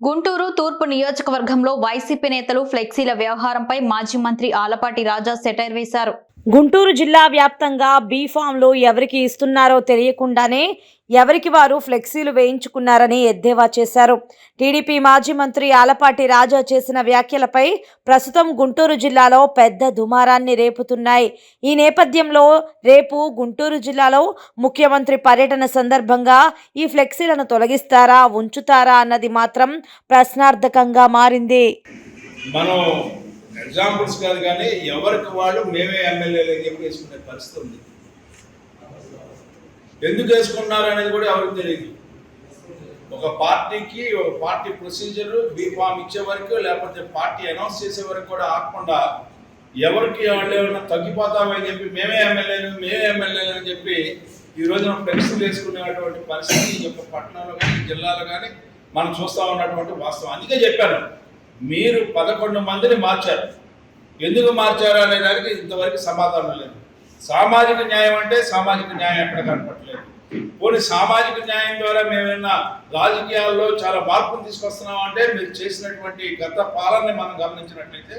గుంటూరు తూర్పు నియోజకవర్గంలో వైసీపీ నేతలు ఫ్లెక్సీల వ్యవహారంపై మాజీ మంత్రి ఆలపాటి రాజా సెటైర్ వేశారు. గుంటూరు జిల్లా వ్యాప్తంగా బీఫామ్లు ఎవరికి ఇస్తున్నారో తెలియకుండానే ఎవరికి వారు ఫ్లెక్సీలు వేయించుకున్నారని ఎద్దేవా చేశారు. టీడీపీ మాజీ మంత్రి ఆలపాటి రాజా చేసిన వ్యాఖ్యలపై ప్రస్తుతం గుంటూరు జిల్లాలో పెద్ద దుమారాన్ని రేపుతున్నాయి. ఈ నేపథ్యంలో రేపు గుంటూరు జిల్లాలో ముఖ్యమంత్రి పర్యటన సందర్భంగా ఈ ఫ్లెక్సీలను తొలగిస్తారా ఉంచుతారా అన్నది మాత్రం ప్రశ్నార్థకంగా మారింది. మనం ఎగ్జాంపుల్స్ కాదు కానీ ఎవరికి వాళ్ళు మేమే ఎమ్మెల్యేలు అని చెప్పి వేసుకునే పరిస్థితి ఉంది. ఎందుకు వేసుకున్నారు అనేది కూడా ఎవరికి తెలియదు ఒక పార్టీకి ఒక పార్టీ ప్రొసీజర్ బీఫామ్ ఇచ్చే వరకు లేకపోతే పార్టీ అనౌన్స్ చేసే వరకు కూడా ఆగకుండా ఎవరికి వాళ్ళు ఏమైనా తగ్గిపోతామని చెప్పి మేమే ఎమ్మెల్యేలు మేమే ఎమ్మెల్యేలు అని చెప్పి ఈ రోజున ఫ్లెక్సీలు వేసుకునేటువంటి పరిస్థితి ఈ యొక్క పట్టణంలో కానీ జిల్లాలో కానీ మనం చూస్తూ ఉన్నటువంటి వాస్తవం. అందుకే చెప్పాను మీరు పదకొండు మందిని మార్చారు. ఎందుకు మార్చారు అనే దానికి ఇంతవరకు సమాధానం లేదు. సామాజిక న్యాయం అంటే సామాజిక న్యాయం ఎక్కడ కనపట్లేదు పోనీ సామాజిక న్యాయం ద్వారా మేమైనా రాజకీయాల్లో చాలా మార్పులు తీసుకొస్తున్నాం అంటే మీరు చేసినటువంటి గత పాలనని మనం గమనించినట్లయితే